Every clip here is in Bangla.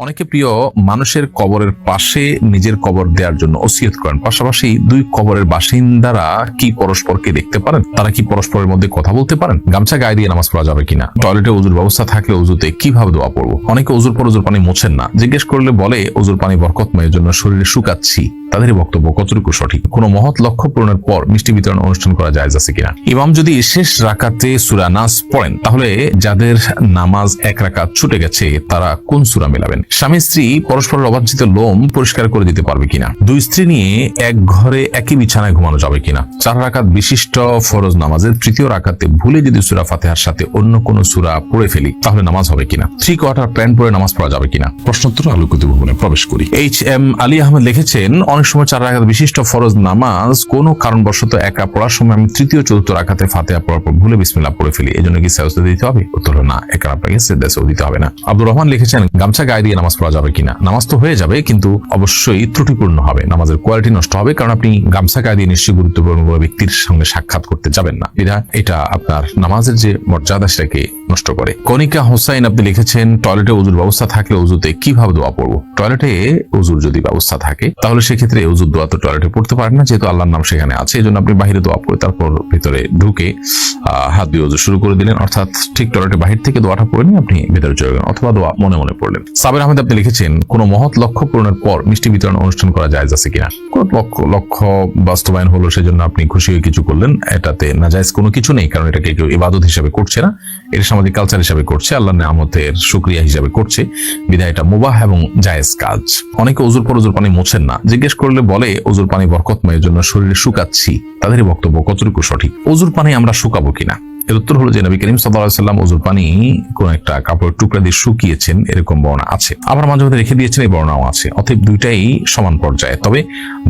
অনেকে প্রিয়, মানুষের কবরের পাশে নিজের কবর দেওয়ার জন্য ওসিয়ত করেন। পাশাপাশি দুই কবরের বাসিন্দারা কি পরস্পরকে দেখতে পারেন? তারা কি পরস্পরের মধ্যে কথা বলতে পারেন? গামছা গায়ে দিয়ে নামাজ পড়া যাবে কিনা? টয়লেটে উজুর ব্যবস্থা থাকলে উজুতে কীভাবে দোয়া পড়ব? অনেকে উজুর পর উজুর পানি মোছেন না। জিজ্ঞেস করলে বলে, উজুর পানি বরকতময়ের জন্য শরীরে শুকাচ্ছি। তাদের বক্তব্য কতটুকু সঠিক? কোন মহৎ লক্ষ্য পূরণের পর মিষ্টি বিতরণ অনুষ্ঠান করা যায় আছে কিনা? ইমাম যদি শেষ রাকাতে সুরা নাস পড়েন, তাহলে যাদের নামাজ এক রাকাত ছুটে গেছে, তারা কোন সুরা মেলাবেন? স্বামী স্ত্রী পরস্পরের অবাঞ্ছিত লোম পরিষ্কার করে দিতে পারবে কিনা? দুই স্ত্রী নিয়ে এক ঘরে একই বিছানায় ঘুমানো যাবে কিনা? চার রাকাত বিশিষ্ট ফরজ নামাজের তৃতীয় রাকাতে ভুলে যদি সুরা ফাতেহার সাথে অন্য কোন সুরা পড়ে ফেলি, তাহলে নামাজ হবে কিনা? থ্রি কোয়ার্টার প্যান্ট পরে নামাজ পড়া যাবে কিনা? প্রশ্নোত্তর আলোকিত ভবনে প্রবেশ করি। এইচ এম আলী আহমেদ লিখেছেন, অনেক সময় চার রাকাত বিশিষ্ট ফরজ নামাজ কোনো কারণবশত একা পড়ার সময় আমি তৃতীয় চতুর্থ রাখাতে ফাতেহা পড়ার পর ভুলে বিসমিল্লাহ পড়ে ফেলি। এই জন্য কি সাজদা দিতে হবে? উত্তর না। একা আপনাকে সেদাসও দিতে হবে না। আব্দুর রহমান লিখেছেন, গামছা গায়ে দিয়ে নামাজ পড়া যাবে কিনা? নামাজ তো হয়ে যাবে, কিন্তু অবশ্যই ত্রুটিপূর্ণ হবে। নামাজের কোয়ালিটি নষ্ট হবে, কারণ আপনি গামছা গায়ে দিয়ে নিশ্চয়ই গুরুত্বপূর্ণ কোনো ব্যক্তির সঙ্গে সাক্ষাৎ করতে যাবেন না। বিধা এটা আপনার নামাজের যে মর্যাদা, সেটাকে নষ্ট করে। কনিকা হোসাইন আপনি লিখেছেন, টয়লেটে উজুর ব্যবস্থা থাকলে উজুতে কীভাবে দোয়া পড়ব? টয়লেটে উজুর যদি ব্যবস্থা থাকে, তাহলে সেক্ষেত্রে উজুর দোয়া তো টয়লেটে পড়তে পারেন না, যেহেতু আল্লাহর নাম সেখানে আছে এই জন্য আপনি বাহিরে দোয়া পড়ে তারপর ভিতরে ঢুকে হাত দিয়ে উজু শুরু করে দিলেন। অর্থাৎ ঠিক টয়লেটে বাহির থেকে দোয়াটা পড়ে নিয়ে আপনি ভেতরে চলে গেলেন, অথবা দোয়া মনে মনে পড়লেন। সাবের আহমেদ, আপনি লিখেছেন, কোনো মহৎ লক্ষ্য পূরণের পর মিষ্টি বিতরণ অনুষ্ঠান করা যায় আছে কিনা? কোন লক্ষ্য লক্ষ্য বাস্তবায়ন হলো সেজন্য আপনি খুশি হয়ে কিছু করলেন, এটাতে নাজায়জ কোনো কিছু নেই, কারণ এটাকে কেউ ইবাদত হিসাবে করছে না, এটা সামাজিক কালচার হিসাবে করছে আল্লাহ নামতের সুক্রিয়া হিসাবে করছে বিধায় এটা মুবাহ এবং জায়েজ কাজ। অনেকে উজুর পর উজুর পানি মোছেন না, জিজ্ঞেস করলে বলে, উজুর পানি বরকতময়ের জন্য শরীরে শুকাচ্ছি, তাদেরই বক্তব্য কতটুকু সঠিক? উজুর পানি আমরা শুকাবো কিনা? এর উত্তর হলো যে নবী করিম সাল্লাম ওজুর পানি কোন একটা কাপড়ের টুকরা দিয়ে শুকিয়েছেন এরকম বর্ণা আছে। আবার মাঝে মধ্যে রেখে দিয়েছেন, এই বর্ণাও আছে। অতএব দুইটাই সমান পর্যায়ে। তবে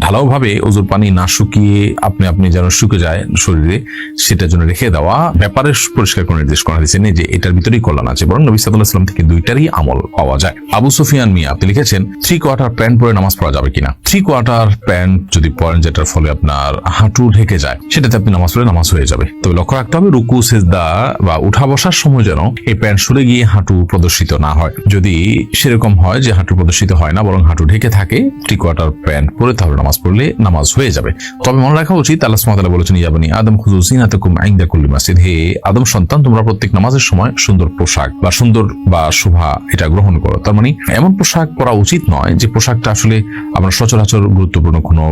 ঢালাও ভাবে উজুর পানি না শুকিয়ে আপনি আপনি যেন শুকে যায় শরীরে, সেটার জন্য রেখে দেওয়া ব্যাপারে পরিষ্কার করে নির্দেশ করা হয়েছে যে এটার ভিতরেই কল্যাণ আছে, বরং নবী সাল্লাহ সাল্লাম থেকে দুইটারই আমল পাওয়া যায়। আবু সুফিয়ান মিয়া, আপনি লিখেছেন, থ্রি কোয়ার্টার প্যান্ট পরে নামাজ পড়া যাবে কিনা? থ্রি কোয়ার্টার প্যান্ট যদি পরেন, যেটার ফলে আপনার হাঁটু ঢেকে যায়, সেটাতে আপনি নামাজ পড়ে নামাজ হয়ে যাবে। তবে লক্ষ্য রাখতে হবে, রুকু, সেজদা বা উঠা বসার সময় যেন এই প্যান্ট সরে গিয়ে হাঁটু প্রদর্শিত না হয়। যদি সেরকম হয় যে হাঁটু প্রদর্শিত হয় না, বরং হাঁটু ঢেকে থাকে, থ্রি কোয়ার্টার প্যান্ট পরে তাহলে নামাজ পড়লে নামাজ হয়ে যাবে। তবে মনে রাখা উচিত, আল্লাহ সুবহানাহু বলেছেন ইয়াবানি আদম খুজু সিনাতাকুম আইন্দা কুল্লি মাসজিদ। হে আদম সন্তান, তোমরা প্রত্যেক নামাজের সময় সুন্দর পোশাক বা সুন্দর বা শোভা এটা গ্রহণ করো। তার মানে এমন পোশাক পরা উচিত নয় যে পোশাকটা আসলে আমরা সচরাচর গুরুত্বপূর্ণ কোনো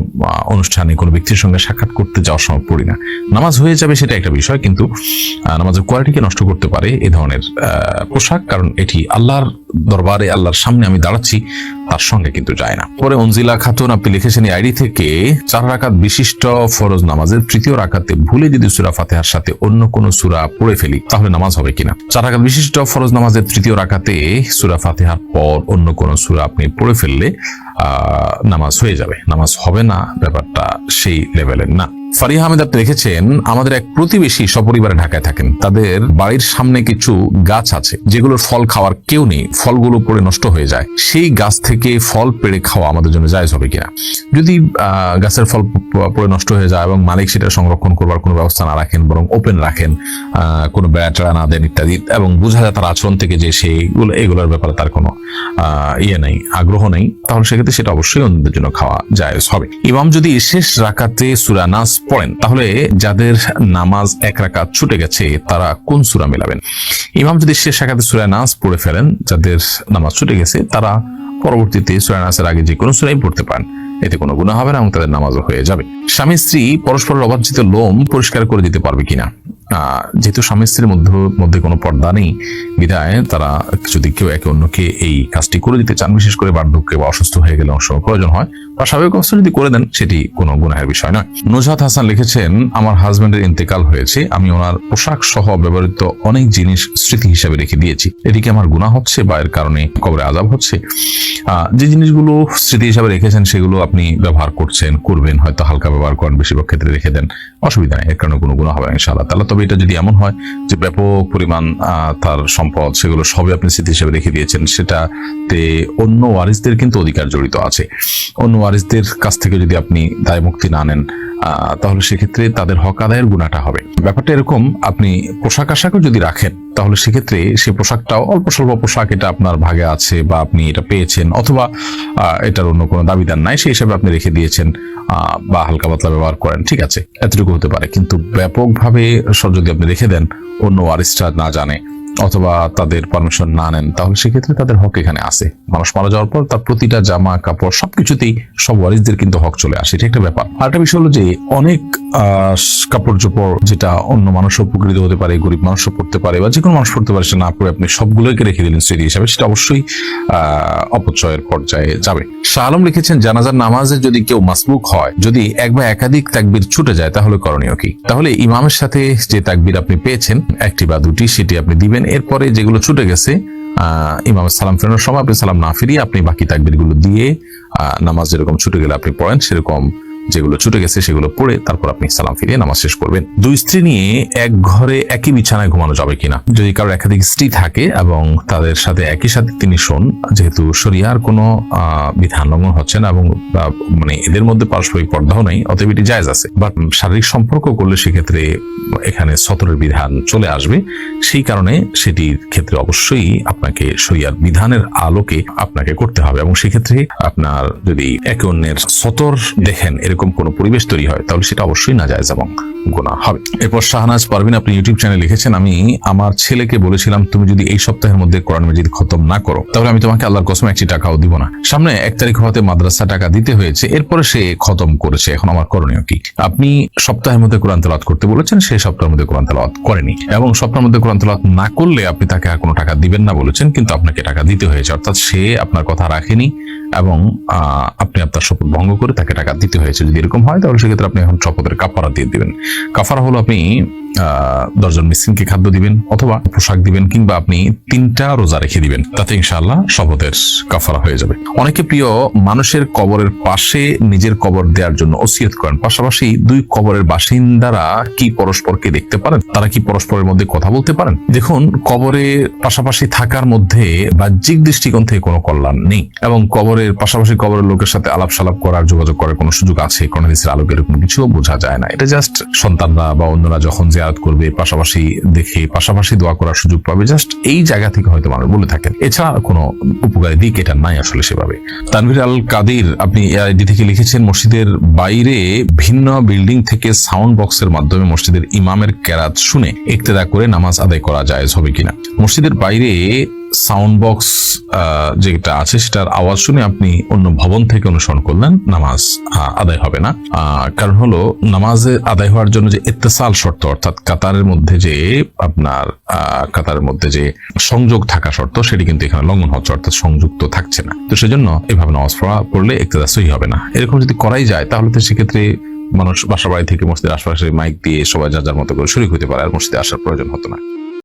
অনুষ্ঠানে কোনো ব্যক্তির সঙ্গে সাক্ষাৎ করতে যাওয়ার সময় পড়ি না। নামাজ হয়ে যাবে সেটা একটা বিষয়, কিন্তু নামাজের কোয়ালিটিকে নষ্ট করতে পারে এ ধরনের পোশাক, কারণ এটি আল্লাহর দরবারে, আল্লাহর সামনে আমি দাঁড়াচ্ছি, তার সঙ্গে কিন্তু যায় না। পরে অঞ্জিলা খাতুন আপনি লিখেছেন, এই আইডি থেকে চার রাকাত বিশিষ্ট ফরজ নামাজের তৃতীয় রাকাতে ভুলে যদি সুরা ফাতেহার সাথে অন্য কোন সুরা পড়ে ফেলি, তাহলে নামাজ হবে কিনা? চার রাকাত বিশিষ্ট ফরজ নামাজের তৃতীয় রাকাতে সুরা ফাতেহার পর অন্য কোন সুরা আপনি পড়ে ফেললে নামাজ হয়ে যাবে। নামাজ হবে না, ব্যাপারটা সেই লেভেলের। না, ফারিহা আহমেদ আপনি দেখেছেন, আমাদের এক প্রতিবেশী সপরিবারে ঢাকায় থাকেন। তাদের বাড়ির সামনে কিছু গাছ আছে, যেগুলোর ফল খাওয়ার কেউ নেই, ফলগুলো পড়ে নষ্ট হয়ে যায়। সেই গাছ থেকে ফল পেড়ে খাওয়া আমাদের জন্য জায়জ হবে কিনা? যদি গাছের ফল পড়ে নষ্ট হয়ে যায় এবং মালিক সেটা সংরক্ষণ করবার কোনো ব্যবস্থা না রাখেন, বরং ওপেন রাখেন কোনো বেড়া টেড়া না দেন ইত্যাদি, এবং বোঝা যায় তার আচরণ থেকে যে সেইগুলো, এগুলোর ব্যাপারে তার কোনো ইয়ে নেই, আগ্রহ নেই, তাহলে সেক্ষেত্রে সেটা অবশ্যই অন্যদের জন্য খাওয়া জায়েজ হবে। ইমাম যদি শেষ রাকাতে সুরা নাস পড়েন। তাহলে যাদের নামাজ এক রাকাত ছুটে গেছে, তারা কোন সুরা মেলাবেন? ইমাম যদি শেষ রাকাতে সুরা নাস পড়ে ফেলেন, যাদের নামাজ ছুটে গেছে, তারা পরবর্তীতে সুরা নাসের আগে যে কোনো সুরাই পড়তে পারেন। এতে কোনো গুণা হবে না এবং তাদের নামাজও হয়ে যাবে। স্বামী স্ত্রী পরস্পরের অবাঞ্ছিত লোম পরিষ্কার করে দিতে পারবে কিনা? যেহেতু স্বামী স্ত্রীর মধ্যে মধ্যে কোনো পর্দা নেই, বিধায় তারা যদি কেউ একে অন্যকে এই কাজটি করে দিতে চান, বিশেষ করে বার্ধক্যে বা অসুস্থ হয়ে গেলে অংশ প্রয়োজন হয় স্বাভাবিক অবস্থা যদি করে দেন, সেটি কোনো গুনাহের বিষয় নয়। নুজহাত হাসান লিখেছেন, আমার হাজবেন্ডের ইন্তেকাল হয়েছে, আমি ওনার পোশাক সহ ব্যবহৃত অনেক জিনিস স্মৃতি হিসাবে রেখে দিয়েছি। এদিকে আমার গুনাহ হচ্ছে বা এর কারণে কবরে আজাব হচ্ছে? যে জিনিসগুলো স্মৃতি হিসাবে রেখেছেন, সেগুলো আপনি ব্যবহার করছেন, করবেন, হয়তো হালকা ব্যবহার করেন, বেশিরভাগ ক্ষেত্রে রেখে দেন। অসুবিধা নেই, এর কারণে কোনো গুণা হবে না, ইনশাআল্লাহ তাহলে তবে এটা যদি এমন হয় যে ব্যাপক পরিমাণ তার সম্পদ, সেগুলো সবই আপনি স্মৃতি হিসেবে রেখে দিয়েছেন, সেটাতে অন্য ওয়ারিসদের কিন্তু অধিকার জড়িত আছে। অন্য ওয়ারিসদের কাছ থেকে যদি আপনি দায় মুক্তি না নেন তাহলে সেক্ষেত্রে তাদের হক আদায়ের গুণাটা হবে। ব্যাপারটা এরকম, আপনি পোশাক আশাকও যদি রাখেন, তাহলে সেক্ষেত্রে সে পোশাকটাও অল্প স্বল্প পোশাক এটা আপনার ভাগে আছে বা আপনি এটা পেয়েছেন অথবা এটার অন্য কোনো দাবিদার নাই, সেই হিসাবে আপনি রেখে দিয়েছেন বা হালকা পাতলা ব্যবহার করেন, ঠিক আছে, এতটুকু হতে পারে। কিন্তু ব্যাপকভাবে যদি আপনি রেখে দেন, অন্য ওয়ারিসটা না জানে। অথবা তাদের পারমিশন না নেন, তাহলে সেক্ষেত্রে তাদের হক এখানে আসে মানুষ মারা যাওয়ার পর তার প্রতিটা জামা, কাপড়, সবকিছুতেই সব ওয়ারিসদের কিন্তু হক চলে আসে। এটা একটা ব্যাপার। আরেকটা বিষয় হলো যে, অনেক কাপড় চোপড় যেটা অন্য মানুষ উপকৃত হতে পারে, গরিব মানুষও পড়তে পারে, বা যে কোনো মানুষ পড়তে পারে সেটা না পড়ে আপনি সবগুলোকে রেখে দিলেন স্মৃতি হিসাবে, সেটা অবশ্যই অপচয়ের পর্যায়ে যাবে। শাহ আলম লিখেছেন, জানাজার নামাজে যদি কেউ মাসবুক হয়, যদি এক বা একাধিক তাকবির ছুটে যায়, তাহলে করণীয় কি? তাহলে ইমামের সাথে যে তাকবির আপনি পেয়েছেন, একটি বা দুটি, সেটি আপনি দিবেন এরপরে যেগুলো ছুটে গেছে ইমাম সালাম ফেরানোর সময় আপনি সালাম না ফিরিয়ে আপনি বাকি তাকবিরগুলো দিয়ে নামাজ যেরকম ছুটে গেলে আপনি পড়েন, সেরকম যেগুলো ছুটে গেছে সেগুলো পড়ে তারপর আপনি সালাম ফিরিয়ে নামাজ শেষ করবেন। দুই স্ত্রী নিয়ে এক ঘরে একই বিছানায় ঘুমানো যাবে কিনা? যদি কারোর একাধিক স্ত্রী থাকে এবং তাদের সাথে একই সাথে তিনি শোন, যেহেতু শরিয়ার কোনো বিধান লঙ্ঘন হচ্ছে না এবং মানে এদের মধ্যে পারস্পরিক পর্দাও নেই, অতএব এটি জায়জ আছে। বাট শারীরিক সম্পর্ক করলে সেক্ষেত্রে এখানে সতরের বিধান চলে আসবে। সেই কারণে সেটির ক্ষেত্রে অবশ্যই আপনাকে শরিয়ার বিধানের আলোকে আপনাকে করতে হবে এবং সেক্ষেত্রে আপনার যদি একে অন্যের সতর দেখেন, এরকম কোনো পরিবেশ তৈরি হয়, তাহলে সেটা অবশ্যই না যায় এবং গোনা হবে। এরপর শাহনাজ পারভিন আপনি ইউটিউব চ্যানেলে লিখেছেন, আমি আমার ছেলেকে বলেছিলাম, তুমি যদি এই সপ্তাহের মধ্যে কোরআন মজিদ খতম না করো, তাহলে আমি তোমাকে আল্লাহর কসম একটি টাকাও দিব না। সামনে এক তারিখ হতে মাদ্রাসা টাকা দিতে হয়েছে, এরপরে সে খতম করেছে। এখন আমার করণীয় কি? আপনি সপ্তাহের মধ্যে কোরআন তেলাওয়াত করতে বলেছেন সেই সপ্তাহের মধ্যে কোরআন তেলাওয়াত করেনি। এবং সপ্তাহের মধ্যে কোরআন তেলাওয়াত না করলে আপনি তাকে আর কোনো টাকা দিবেন না বলেছেন, কিন্তু আপনাকে টাকা দিতে হয়েছে। অর্থাৎ সে আপনার কথা রাখেনি এবং আপনি আপনার শপথ ভঙ্গ করে তাকে টাকা দিতে হয়েছে। যদি এরকম হয়, তাহলে সেক্ষেত্রে আপনি এখন শপথের কাফারা দিয়ে দিবেন। কাফারা হলো আপনি দশজন মিসকিনকে খাদ্য দিবেন অথবা পোশাক দিবেন কিংবা আপনি তিনটা রোজা রেখে দিবেন। তাতে ইনশাআল্লাহ শপথের কাফারা হয়ে যাবে। অনেকে প্রিয়, মানুষের কবরের পাশে নিজের কবর দেওয়ার জন্য ওসিয়ত করেন। পাশাপাশি দুই কবরের বাসিন্দারা কি পরস্পরকে দেখতে পারেন? তারা কি পরস্পরের মধ্যে কথা বলতে পারেন? দেখুন কবরে পাশাপাশি থাকার মধ্যে বাহ্যিক দৃষ্টিকোণ থেকে কোনো কল্যাণ নেই এবং কবরের পাশাপাশি কবরের লোকের সাথে আলাপ সালাপ করার, যোগাযোগ করার কোনো সুযোগ আছে? কোনো আলোকে এরকম কিছুও বোঝা যায় না। এটা জাস্ট সন্তানরা বা অন্যরা যখন জিয়ারত করবে, পাশাপাশি দেখে, পাশাপাশি দোয়া করার সুযোগ পাবে। জাস্ট এই জায়গা থেকে হয়তো মানুষ বলে থাকেন। এছাড়া কোনো উপকারী দিক এটা নাই আসলে সেভাবে। তানভীর আল কাদির, আপনি এআইডি থেকে লিখেছেন, মসজিদের বাইরে ভিন্ন বিল্ডিং থেকে সাউন্ড বক্সের মাধ্যমে মসজিদের ইমামের কেরাত শুনে ইক্তেদা করে নামাজ আদায় করা যায় হবে কিনা। মসজিদের বাইরে সাউন্ড বক্স যেটা আছে, সেটার আওয়াজ শুনে আপনি অন্য ভবন থেকে অনুসরণ করলেন, নামাজ আদায় হবে না। কারণ হলো, নামাজে আদায় হওয়ার জন্য যে ইত্তেসাল শর্ত, অর্থাৎ কাতারের মধ্যে যে আপনার কাতারের মধ্যে যে সংযোগ থাকা শর্ত, সেটি কিন্তু এখানে লঙ্ঘন হচ্ছে, অর্থাৎ সংযুক্ত থাকছে না। তো সেজন্য এভাবে নামাজ পড়া, পড়লে ইক্তেদা সহি হবে না। এরকম যদি করাই যায়, তাহলে তো সেক্ষেত্রে মানুষ বাসা বাড়ি থেকে মসজিদের আশপাশে মাইক দিয়ে সবাই যার যার মতো করে শরীর হতে পারে, আর মসজিদে আসার প্রয়োজন হতো না।